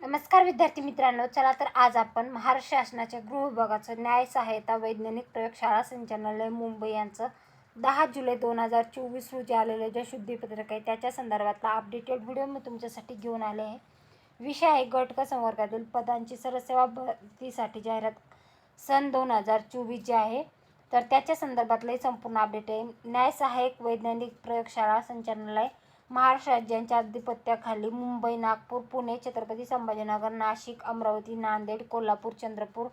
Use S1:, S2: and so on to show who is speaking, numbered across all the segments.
S1: नमस्कार विद्यार्थी मित्रांनो चला तर आज आपण महाराष्ट्र शासनाच्या गृह विभागाचं न्याय सहायता वैज्ञानिक प्रयोगशाळा संचालनालय मुंबई यांचं दहा जुलै दोन हजार चोवीस रोजी आलेलं जे शुद्धीपत्रक आहे त्याच्या संदर्भातला अपडेटेड व्हिडिओ मी तुमच्यासाठी घेऊन आले आहे. विषय आहे गट क संवर्गातील पदांची सरसेवा भरतीसाठी जाहिरात सन दोन हजार चोवीस जे आहे. तर त्याच्या संदर्भातलंही संपूर्ण अपडेट आहे. न्याय सहाय्यक वैज्ञानिक प्रयोगशाळा संचालनालय महाराष्ट्र राज्यांच्या अधिपत्याखाली मुंबई नागपूर पुणे छत्रपती संभाजीनगर नाशिक अमरावती नांदेड कोल्हापूर चंद्रपूर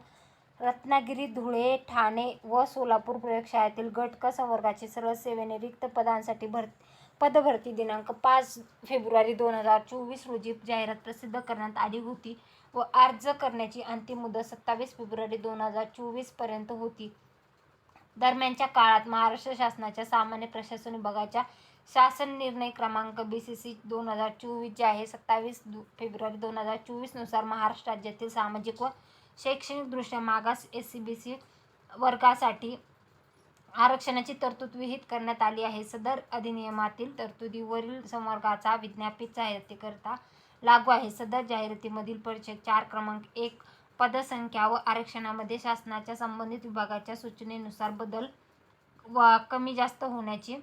S1: रत्नागिरी धुळे ठाणे व सोलापूर प्रयोगशाळेतील गटक संवर्गाचे सर्व सेवेने रिक्त पदांसाठी भर पदभरती दिनांक पाच फेब्रुवारी दोन हजार चोवीस रोजी जाहिरात प्रसिद्ध करण्यात आली होती व अर्ज करण्याची अंतिम मुदत सत्तावीस फेब्रुवारी दोन हजार चोवीसपर्यंत होती. दरम्यानच्या काळात महाराष्ट्र शासनाच्या सामान्य प्रशासन विभागाच्या शासन निर्णय क्रमांक बी सी सी दोन हजार चोवीस जे आहे सत्तावीस दु फेब्रुवारी दोन हजार चोवीसनुसार महाराष्ट्र राज्यातील सामाजिक व शैक्षणिकदृष्ट्या मागास एस सी बी सी वर्गासाठी आरक्षणाची तरतूद विहित करण्यात आली आहे. सदर अधिनियमातील तरतुदीवरील संवर्गाचा विज्ञापित जाहिरातीकरता लागू आहे. सदर जाहिरातीमधील परिचय चार क्रमांक एक पदसंख्या व आरक्षणामध्ये शासनाच्या संबंधित विभागाच्या सूचनेनुसार बदल व कमी जास्त होण्याची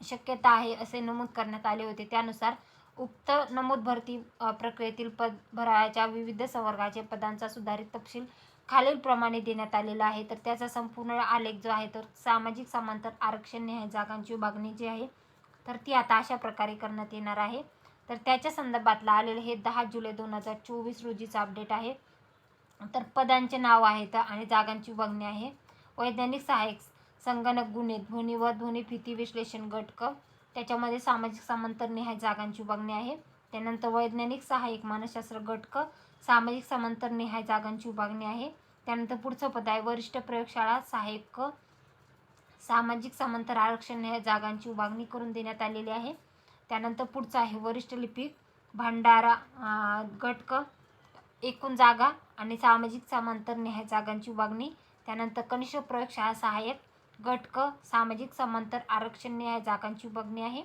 S1: शक्यता आहे असे नमूद करण्यात आले होते. त्यानुसार उक्त नमूद भरती प्रक्रियेतील पद भराच्या विविध संवर्गाचे पदांचा सुधारित तपशील खालीलप्रमाणे देण्यात आलेला आहे. तर त्याचा संपूर्ण आलेख जो आहे तर सामाजिक समांतर आरक्षण न्याय जागांची विभागणी जी आहे तर ती आता अशा प्रकारे करण्यात येणार आहे. तर त्याच्या संदर्भातला आलेलं हे दहा जुलै दोन हजार चोवीस रोजीचं अपडेट आहे. तर पदांचे नाव आहेत आणि जागांची विभागणी आहे. वैज्ञानिक सहाय्यक संगणक गुन्हे ध्वनी व ध्वनिफिती विश्लेषण गट क त्याच्यामध्ये सामाजिक समांतर निहाय जागांची विभागणी आहे. त्यानंतर वैज्ञानिक सहाय्यक मानसशास्त्र गट क सामाजिक समांतर निहाय जागांची विभागणी आहे. त्यानंतर पुढचं पद आहे वरिष्ठ प्रयोगशाळा सहाय्यक. क सामाजिक समांतर आरक्षण निहाय जागांची विभागणी करून देण्यात आलेली आहे. त्यानंतर पुढचं आहे वरिष्ठ लिपिक भांडारा गटक एकूण जागा आणि सामाजिक समांतर न्याय जागांची विभागणी त्यानंतर कनिष्ठ प्रयोगशाळा सहाय्यक गट सामाजिक समांतर आरक्षण न्याय जागांची विभागणी आहे.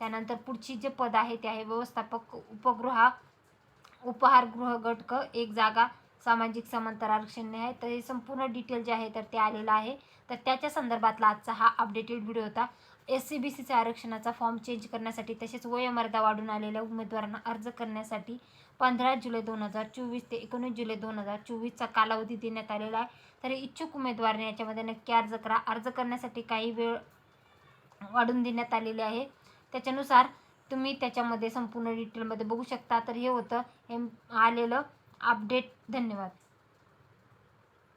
S1: त्यानंतर पुढची जे पद आहे ते आहे व्यवस्थापक उपगृहा उपहारगृह गट एक जागा सामाजिक समांतर आरक्षण न्याय. तर हे संपूर्ण डिटेल जे आहे तर ते आलेलं आहे. तर त्याच्या संदर्भातला आजचा हा अपडेटेड व्हिडिओ होता. एस सी बी सीचा आरक्षणाचा फॉर्म चेंज करण्यासाठी तसेच वयोमर्यादा वाढून आलेल्या उमेदवारांना अर्ज करण्यासाठी पंधरा जुलै दोन हजार चोवीस ते एकोणीस जुलै दोन हजार चोवीसचा कालावधी देण्यात आलेला आहे. तर इच्छुक उमेदवारने याच्यामध्ये नक्की अर्ज करा. अर्ज करण्यासाठी काही वेळ वाढून देण्यात आलेली आहे. त्याच्यानुसार तुम्ही त्याच्यामध्ये संपूर्ण डिटेलमध्ये बघू शकता. तर हे होतं. हे आलेलं अपडेट धन्यवाद.